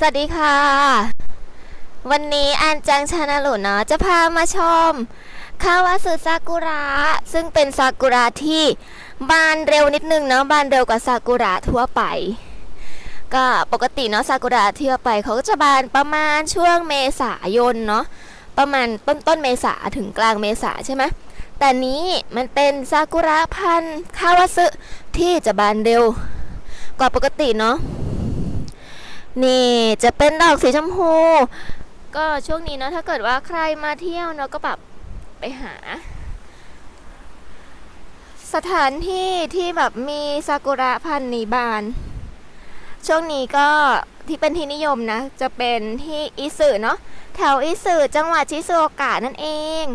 สวัสดีค่ะ วันนี้อันจังชานาลุเนาะจะพามาชมคาวาสึซากุระซึ่งเป็นซากุระที่บานเร็วนิดนึงเนาะบานเร็วกว่าซากุระทั่วไป ก็ปกติเนาะซากุระทั่วไปเขาก็จะบานประมาณช่วงเมษายนเนาะประมาณต้นต้นเมษาถึงกลางเมษาใช่ไหมแต่นี้มันเป็นซากุระพันธุ์คาวาสึที่จะบานเร็วกว่าปกติเนาะ นี่จะเป็นดอกสีชมพู ก็ช่วงนี้เนาะถ้าเกิดว่าใครมาเที่ยวเนาะก็แบบไปหา สถานที่ที่แบบมีซากุระพันธุ์นีบานช่วงนี้ก็ที่เป็นที่นิยมนะ จะเป็นที่อิสึเนาะแถวอิสึจังหวัดชิซูโอกะนั่นเอง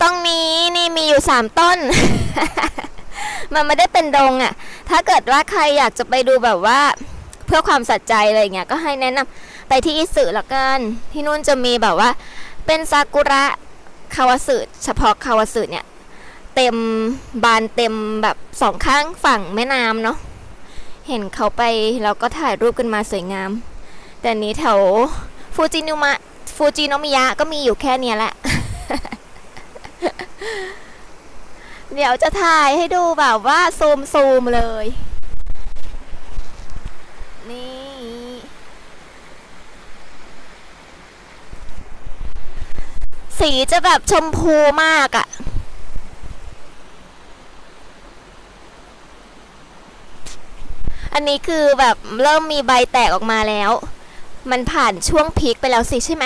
ตรงนี้นี่มีอยู่สามต้น มันไม่ได้เป็นดงอะ่ะ ถ้าเกิดว่าใครอยากจะไปดูแบบว่า พื่อความสัจใจอะไรเงี้ยก็ให้แนะนำไปที่อิสึละกัน ที่นู่นจะมีแบบว่า เป็นซากุระคาวาสึเฉพาะคาวาสึเนี่ยเต็มบานเต็มแบบสองข้างฝั่งแม่น้ำเนาะเห็นเขาไปแล้วก็ถ่ายรูปกันมาสวยงาม แต่นี้แถวฟูจินุมะฟูจิโนมิยะก็มีอยู่แค่เนี้ยแหละ เดี๋ยวจะถ่ายให้ดูแบบว่าซูมซูมเลย นี้ สีจะแบบชมพูมากอะ่ะอันนี้คือแบบเริ่มมีใบแตกออกมาแล้ว มันผ่านช่วงพีคไปแล้วสิใช่ไหม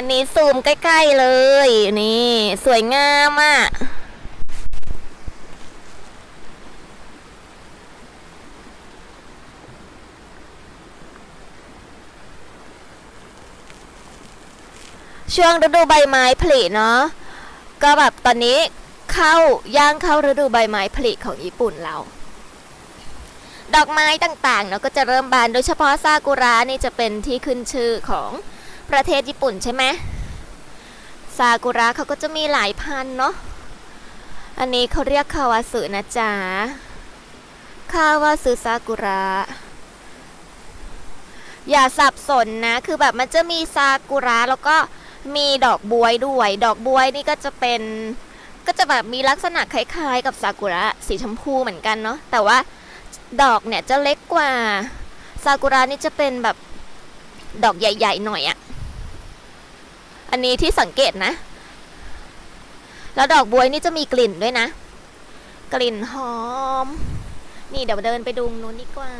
อันนี้ซูมใกล้ ๆ เลย นี่ สวยงามอะ่ะช่วงฤดูใบไม้ผลิเนาะก็แบบตอนนี้เข้าย่างเข้าฤดูใบไม้ผลิของญี่ปุ่นเรา ดอกไม้ต่างๆเนาะก็จะเริ่มบานโดยเฉพาะซากุระนี่จะเป็นที่ขึ้นชื่อของ ประเทศญี่ปุ่นใช่ไหมซากุระเขาก็จะมีหลายพันเนาะ อันนี้เขาเรียกคาวาสึนะจ๊ะ คาวาสึซากุระ อย่าสับสนนะ คือแบบมันจะมีซากุระแล้วก็มีดอกบวยด้วย ดอกบวยนี่ก็จะเป็น ก็จะแบบมีลักษณะคล้ายๆ กับซากุระสีชมพูเหมือนกันเนาะ แต่ว่าดอกเนี่ยจะเล็กกว่า ซากุระนี่จะเป็นแบบดอกใหญ่ ๆ หน่อยอะ อันนี้ที่สังเกตนะ แล้วดอกบวยนี่จะมีกลิ่นด้วยนะ กลิ่นหอม นี่เดี๋ยวเดินไปดูนู้นดีกว่า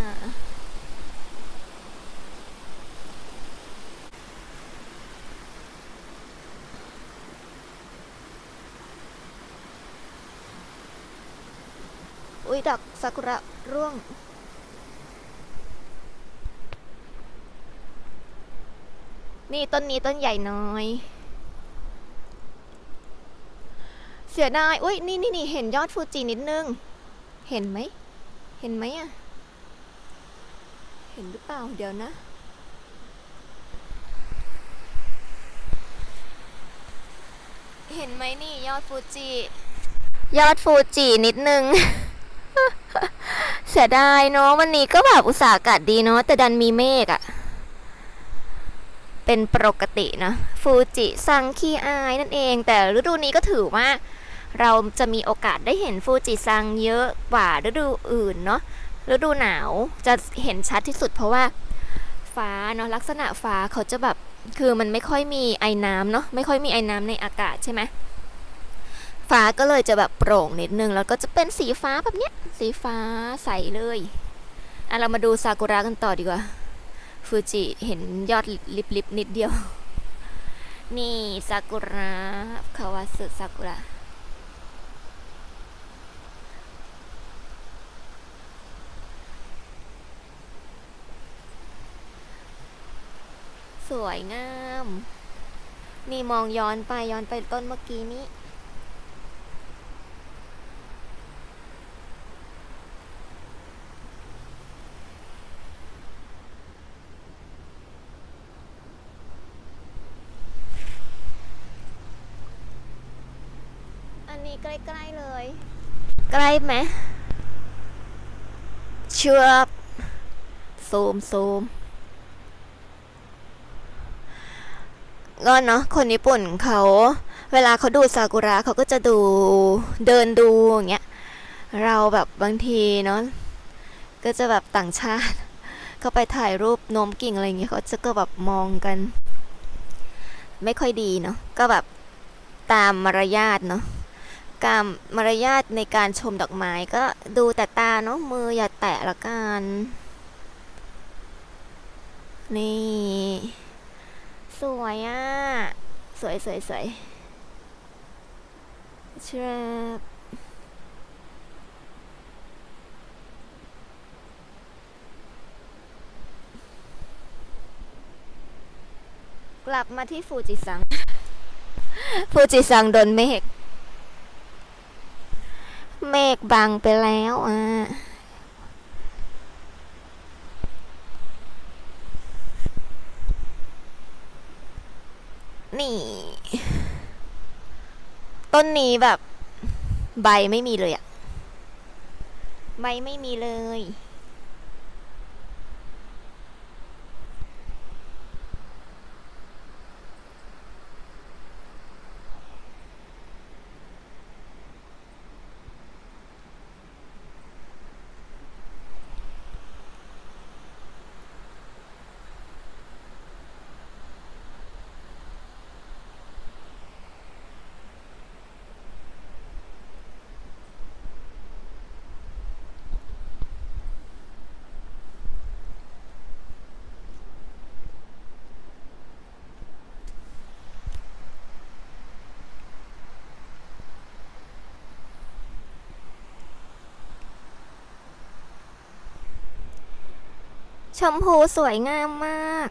อุ้ยดอกซากุระร่วง นี่ต้นนี้ต้นใหญ่น้อย เสียดายอุ้ยนี่นี่นี่เห็นยอดฟูจินิดนึง เห็นไหม เห็นไหมอะเห็นหรือเปล่าเดี๋ยวนะเห็นไหมนี่ยอดฟูจิ ยอดฟูจินิดนึง เสียดายเนาะวันนี้ก็แบบอุตส่าห์อากาศดีเนาะแต่ดันมีเมฆอะ เป็นปกตินะฟูจิซังคีอายนั่นเอง แต่ฤดูนี้ก็ถือว่าเราจะมีโอกาสได้เห็นฟูจิซังเยอะกว่าฤดูอื่นเนาะฤดูหนาวจะเห็นชัดที่สุดเพราะว่าฟ้าเนาะลักษณะฟ้าเขาจะแบบคือมันไม่ค่อยมีไอ้น้ำเนาะไม่ค่อยมีไอ้น้ำในอากาศใช่ไหมฟ้าก็เลยจะแบบโปร่งนิดนึงแล้วก็จะเป็นสีฟ้าแบบเนี้ยสีฟ้าใสเลยอะเรามาดูซากุระกันต่อดีกว่า ฟูจิเห็นยอดลิบๆนิดเดียว นี่ซากุระคาวาสึซากุระสวยงาม นี่มองย้อนไปย้อนไปต้นเมื่อกี้นี้ ใกล้ๆเลย ใกล้ไหมเชือบซูมซูมก็เนาะคนญี่ปุ่นเขาเวลาเขาดูซากุระเขาก็จะดูเดินดูอย่างเงี้ยเราแบบบางทีเนาะก็จะแบบต่างชาติเขาไปถ่ายรูปโน้มกิ่งอะไรเงี้ยเขาจะก็แบบมองกัน ไม่ค่อยดีเนาะก็แบบตามมารยาทเนาะ การมารยาทในการชมดอกไม้ก็ดูแต่ตาเนาะมืออย่าแตะละกัน นี่ สวยอะ่ะ สวยสวยสวยเชื่อกลับมาที่ฟูจิซัง ฟูจิซังโดนเมฆ เมฆบังไปแล้วอะนี่ ต้นนี้แบบ ใบไม่มีเลยอะใบไม่มีเลย ชมพูสวยงามมาก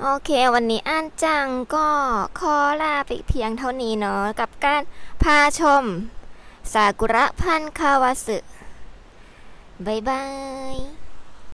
โอเค วันนี้อ่านจังก็ขอลาไปเพียงเท่านี้เนาะกับการพาชม ซากุระพันคาวาสึบายบาย